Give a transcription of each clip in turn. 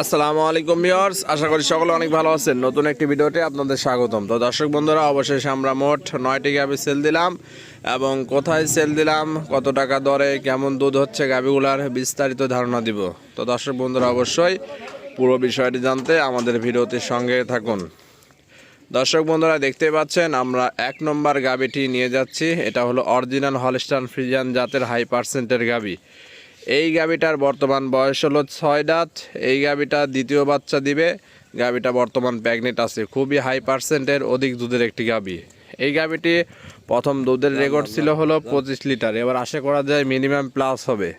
আসসালামু আলাইকুম ভিউয়ার্স, আশা করি সকলে অনেক ভালো আছেন। নতুন একটি ভিডিওতে আপনাদের স্বাগতম। তো দর্শক বন্ধুরা, অবশেষে আমরা মোট নয়টি গাভি সেল দিলাম এবং কোথায় সেল দিলাম, কত টাকা দরে, কেমন দুধ হচ্ছে, গাভিগুলার বিস্তারিত ধারণা দিব। তো দর্শক বন্ধুরা, অবশ্যই পুরো বিষয়টি জানতে আমাদের ভিডিওটির সঙ্গে থাকুন। দর্শক বন্ধুরা, দেখতে পাচ্ছেন, আমরা এক নম্বর গাবিটি নিয়ে যাচ্ছি। এটা হলো অরিজিনাল হলস্টান ফ্রিজিয়ান জাতের হাই পার্সেন্টের গাবি এই গাবিটার বর্তমান বয়স হলো ছয় দাঁত। এই গাবিটা দ্বিতীয় বাচ্চা দিবে। গাবিটা বর্তমান প্যাগনেট আছে। খুবই হাই পার্সেন্টের অধিক দুধের একটি গাবি। এই গাবিটি প্রথম দুধের রেকর্ড ছিল হলো পঁচিশ লিটার। এবার আশা করা যায় মিনিমাম প্লাস হবে।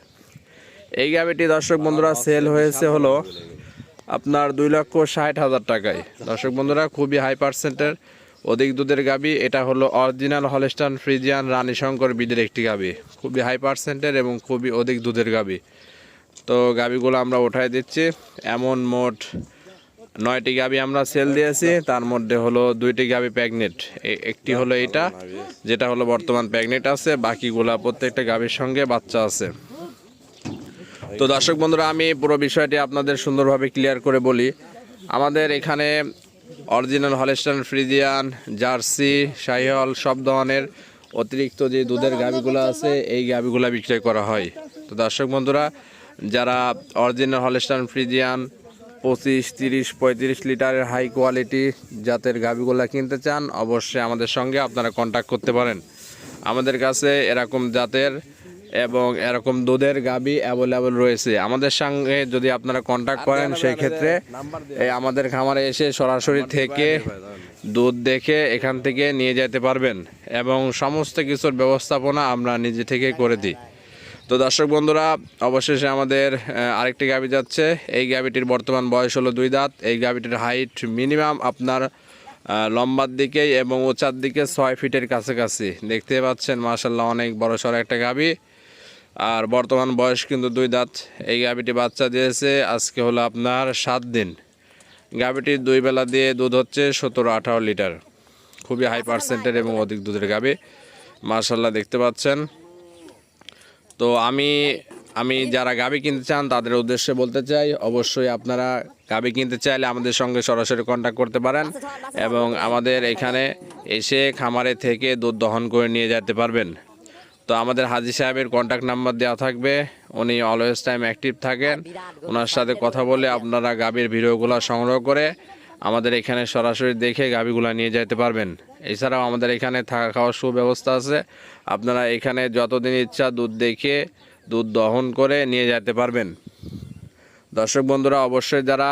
এই গাবিটি দর্শক বন্ধুরা সেল হয়েছে হলো আপনার দুই লক্ষ ষাট হাজার টাকায়। দর্শক বন্ধুরা, খুবই হাই পার্সেন্টের অধিক দুধের গাবি, এটা হলো অরিজিনাল হলস্টান ফ্রিজিয়ান রানী শঙ্কর বিদের একটি গাবি। খুবই হাই পার্সেন্টের এবং খুবই অধিক দুধের গাবি। তো গাবিগুলো আমরা উঠাই দিচ্ছি। এমন মোট নয়টি গাবি আমরা সেল দিয়েছি। তার মধ্যে হলো দুইটি গাবি প্যাগনেট। একটি হলো এটা, যেটা হলো বর্তমান প্যাগনেট আছে। বাকিগুলা প্রত্যেকটা গাবির সঙ্গে বাচ্চা আছে। তো দর্শক বন্ধুরা, আমি পুরো বিষয়টি আপনাদের সুন্দরভাবে ক্লিয়ার করে বলি। আমাদের এখানে original Holstein Friesian, Jersey Sahiwal সব ধরনের অতিরিক্ত যে দুধের গাভিগুলো আছে, এই গাভিগুলো বিক্রয় করা হয়। তো দর্শক বন্ধুরা, যারা অরিজিনাল হলেস্টান ফ্রিজিয়ান পঁচিশ, তিরিশ, পঁয়ত্রিশ লিটারের হাই কোয়ালিটি জাতের গাভিগুলো কিনতে চান, অবশ্যই আমাদের সঙ্গে আপনারা কন্ট্যাক্ট করতে পারেন। আমাদের কাছে এরকম জাতের এবং এরকম দুধের গাবি অ্যাভেলেবল রয়েছে। আমাদের সঙ্গে যদি আপনারা কন্ট্যাক্ট করেন সেই ক্ষেত্রে আমাদের খামারে এসে সরাসরি থেকে দুধ দেখে এখান থেকে নিয়ে যেতে পারবেন এবং সমস্ত কিছুর ব্যবস্থাপনা আমরা নিজে থেকে করে দিই। তো দর্শক বন্ধুরা অবশেষে আমাদের আরেকটি গাবি যাচ্ছে। এই গাবিটির বর্তমান বয়স হলো দুই দাঁত। এই গাবিটির হাইট মিনিমাম আপনার লম্বার দিকে এবং উঁচার দিকে ছয় ফিটের কাছাকাছি। দেখতে পাচ্ছেন মার্শাল্লাহ অনেক বড় সড়ো একটা গাবি। আর বর্তমান বয়স কিন্তু দুই দাঁত। এই গাবিটি বাচ্চা দিয়েছে, আজকে হলো আপনার সাত দিন। গাবিটির দুই বেলা দিয়ে দুধ হচ্ছে সতেরো আঠারো লিটার। খুবই হাই পার্সেন্টের এবং অধিক দুধের গাবি মার্শাল্লাহ দেখতে পাচ্ছেন। তো আমি আমি যারা গাবি কিনতে চান, তাদের উদ্দেশ্যে বলতে চাই, অবশ্যই আপনারা গাবি কিনতে চাইলে আমাদের সঙ্গে সরাসরি কন্ট্যাক্ট করতে পারেন এবং আমাদের এখানে এসে খামারে থেকে দুধ দহন করে নিয়ে যেতে পারবেন। তো আমাদের হাজি সাহেবের কন্ট্যাক্ট নাম্বার দেওয়া থাকবে। উনি অলওয়েজ টাইম অ্যাক্টিভ থাকেন। ওনার সাথে কথা বলে আপনারা গাবির ভিডিওগুলো সংগ্রহ করে আমাদের এখানে সরাসরি দেখে গাবিগুলো নিয়ে যেতে পারবেন। এছাড়াও আমাদের এখানে থাকা খাওয়ার সুব্যবস্থা আছে। আপনারা এখানে যতদিন ইচ্ছা দুধ দেখে দুধ দহন করে নিয়ে যেতে পারবেন। দর্শক বন্ধুরা, অবশ্যই যারা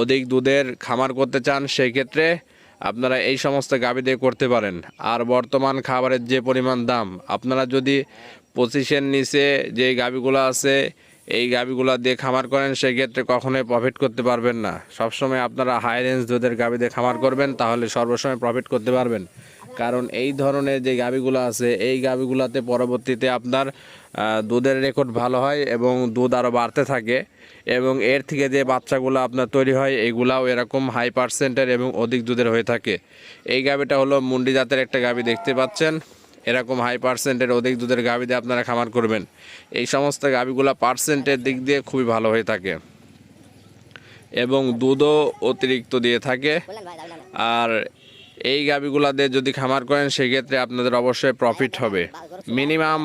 অধিক দুধের খামার করতে চান সেই ক্ষেত্রে আপনারা এই সমস্ত গাভী দিয়ে করতে পারেন। আর বর্তমান খাবারের যে পরিমাণ দাম, আপনারা যদি পঁচিশের নিচে যে গাভীগুলো আছে, এই গাভীগুলো দিয়ে খামার করেন, সেক্ষেত্রে কখনোই প্রফিট করতে পারবেন না। সবসময় আপনারা হাই রেঞ্জ দুধের গাভী দিয়ে খামার করবেন, তাহলে সর্বসময় প্রফিট করতে পারবেন। কারণ এই ধরনের যে গাভীগুলো আছে, এই গাভীগুলোতে পরবর্তীতে আপনার দুধের রেকর্ড ভালো হয় এবং দুধ আরও বাড়তে থাকে এবং এর থেকে যে বাচ্চাগুলো আপনার তৈরি হয়, এগুলাও এরকম হাই পার্সেন্টের এবং অধিক দুধের হয়ে থাকে। এই গাভীটা হলো মুন্ডি জাতের একটা গাভী দেখতে পাচ্ছেন। এরকম হাই পার্সেন্টের অধিক দুধের গাভী দিয়ে আপনারা খামার করবেন। এই সমস্ত গাভীগুলো পার্সেন্টের দিক দিয়ে খুবই ভালো হয়ে থাকে। এবং দুধও অতিরিক্ত দিয়ে থাকে। আর এই গাভিগুলা দিয়ে যদি খামার করেন, সেক্ষেত্রে আপনাদের অবশ্যই প্রফিট হবে। মিনিমাম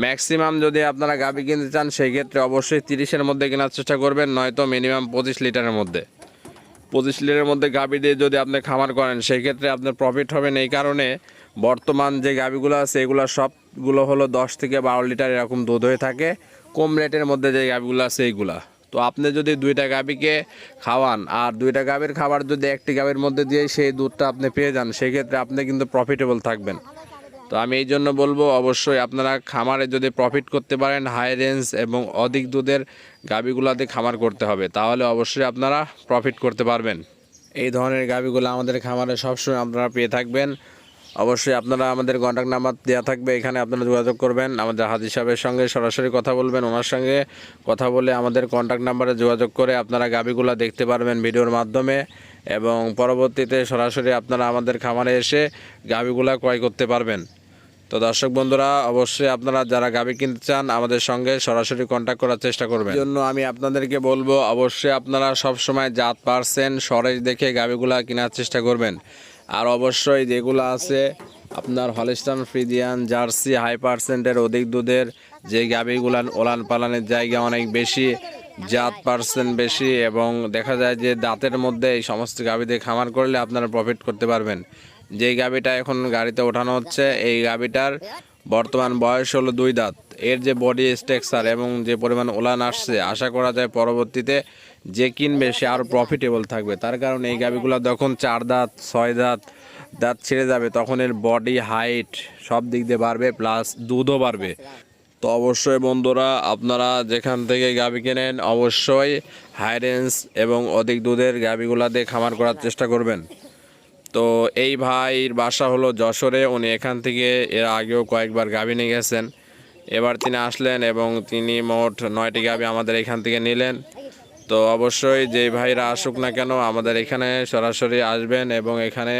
ম্যাক্সিমাম যদি আপনারা গাভি কিনতে চান, সেই ক্ষেত্রে অবশ্যই তিরিশের মধ্যে কেনার চেষ্টা করবেন, নয়তো মিনিমাম পঁচিশ লিটারের মধ্যে। পঁচিশ লিটারের মধ্যে গাভি দিয়ে যদি আপনি খামার করেন, সেই ক্ষেত্রে আপনার প্রফিট হবেন এই কারণে বর্তমান যে গাভিগুলো আছে, এগুলো সবগুলো হলো দশ থেকে বারো লিটার এরকম দুধ হয়ে থাকে। কম রেটের মধ্যে যে গাভিগুলো আছে, এইগুলা। তো আপনি যদি দুইটা গাভিকে খাওয়ান, আর দুইটা গাভীর খাবার যদি একটি গাভীর মধ্যে দিয়ে সেই দুধটা আপনি পেয়ে যান সেক্ষেত্রে আপনি কিন্তু প্রফিটেবল থাকবেন। তো আমি এই জন্য বলব, অবশ্যই আপনারা খামারে যদি প্রফিট করতে পারেন হাই রেঞ্জ এবং অধিক দুধের গাভিগুলাতে খামার করতে হবে, তাহলে অবশ্যই আপনারা প্রফিট করতে পারবেন। এই ধরনের গাভিগুলো আমাদের খামারে সবসময় আপনারা পেয়ে থাকবেন। অবশ্যই আপনারা আমাদের কন্ট্যাক্ট নাম্বার দেওয়া থাকবে, এখানে আপনারা যোগাযোগ করবেন। আমাদের হাজি সাহেবের সঙ্গে সরাসরি কথা বলবেন, ওনার সঙ্গে কথা বলে আমাদের কন্ট্যাক্ট নাম্বারে যোগাযোগ করে আপনারা গাভিগুলো দেখতে পারবেন ভিডিওর মাধ্যমে এবং পরবর্তীতে সরাসরি আপনারা আমাদের খামারে এসে গাভিগুলা ক্রয় করতে পারবেন। তো দর্শক বন্ধুরা, অবশ্যই আপনারা যারা গাভী কিনতে চান, আমাদের সঙ্গে সরাসরি কন্ট্যাক্ট করার চেষ্টা করবেন। জন্য আমি আপনাদেরকে বলব, অবশ্যই আপনারা সব সময় জাত পারছেন সরেজ দেখে গাভীগুলা কেনার চেষ্টা করবেন। আর অবশ্যই যেগুলো আছে, আপনার হলিস্টান ফ্রিজিয়ান, জার্সি, হাই পার্সেন্টের অধিক দুধের, যে গাভীগুলান ওলান পালানের জায়গা অনেক বেশি, জাত পার্সেন্ট বেশি এবং দেখা যায় যে দাঁতের মধ্যে এই সমস্ত গাভী দিয়ে খামার করলে আপনারা প্রফিট করতে পারবেন। যে গাভীটা এখন গাড়িতে ওঠানো হচ্ছে, এই গাভীটার বর্তমান বয়স হলো দুই দাঁত। এর যে বডি স্ট্রাকচার এবং যে পরিমাণ ওলান আসছে, আশা করা যায় পরবর্তীতে যে কিনবে সে আরও প্রফিটেবল থাকবে। তার কারণে এই গাভীগুলো যখন চার দাঁত, ছয় দাঁত দাঁত ছেড়ে যাবে, তখন এর বডি হাইট সব দিক দিয়ে বাড়বে প্লাস দুধও বাড়বে। তো অবশ্যই বন্ধুরা, আপনারা যেখান থেকে গাভী কেনেন, অবশ্যই হাই রেঞ্জ এবং অধিক দুধের গাভীগুলা দিয়ে খামার করার চেষ্টা করবেন। তো এই ভাইয়ের বাসা হলো যশোরে। উনি এখান থেকে এর আগেও কয়েকবার গাভী নিয়ে গেছেন। এবার তিনি আসলেন এবং তিনি মোট নয়টি গাভী আমাদের এখান থেকে নিলেন। তো অবশ্যই যেই ভাইরা আসুক না কেন, আমাদের এখানে সরাসরি আসবেন এবং এখানে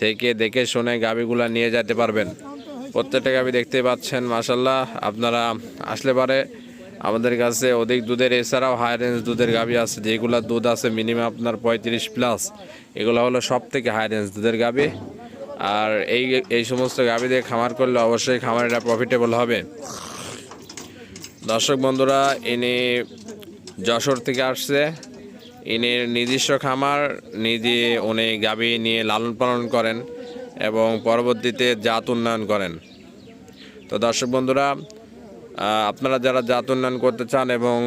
থেকে দেখে শুনে গাভীগুলা নিয়ে যেতে পারবেন। প্রত্যেকটা গাভী দেখতে পাচ্ছেন মাসাল্লাহ আপনারা আসলে পারে আমাদের কাছে অধিক দুধের, এছাড়াও হাই রেঞ্জ দুধের গাভী আছে যেগুলো দুধ আছে মিনিমাম আপনার পঁয়ত্রিশ প্লাস এগুলো হলো সব থেকে হাই রেঞ্জ দুধের গাভী। আর এই এই সমস্ত গাভী দিয়ে খামার করলে অবশ্যই খামারটা প্রফিটেবল হবে। দর্শক বন্ধুরা, ইনি যশোর থেকে আসছে। ইনি নিজস্ব খামার, নিজে উনি গাভী নিয়ে লালন পালন করেন এবং পরবর্তীতে জাত উন্নয়ন করেন। তো দর্শক বন্ধুরা আপনারা যারা জাত উন্নয়ন করতে চান এবং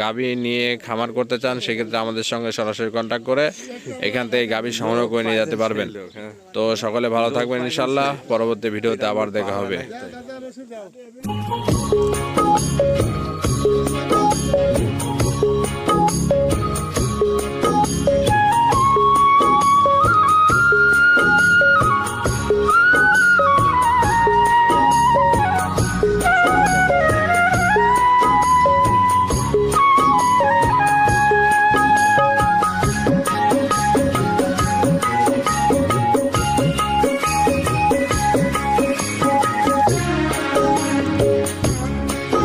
গাভী নিয়ে খামার করতে চান, সেক্ষেত্রে আমাদের সঙ্গে সরাসরি কন্ট্যাক্ট করে এখান থেকে গাভী সংগ্রহ করে নিয়ে যেতে পারবেন। তো সকলে ভালো থাকবেন ইনশাল্লাহ পরবর্তী ভিডিওতে আবার দেখা হবে।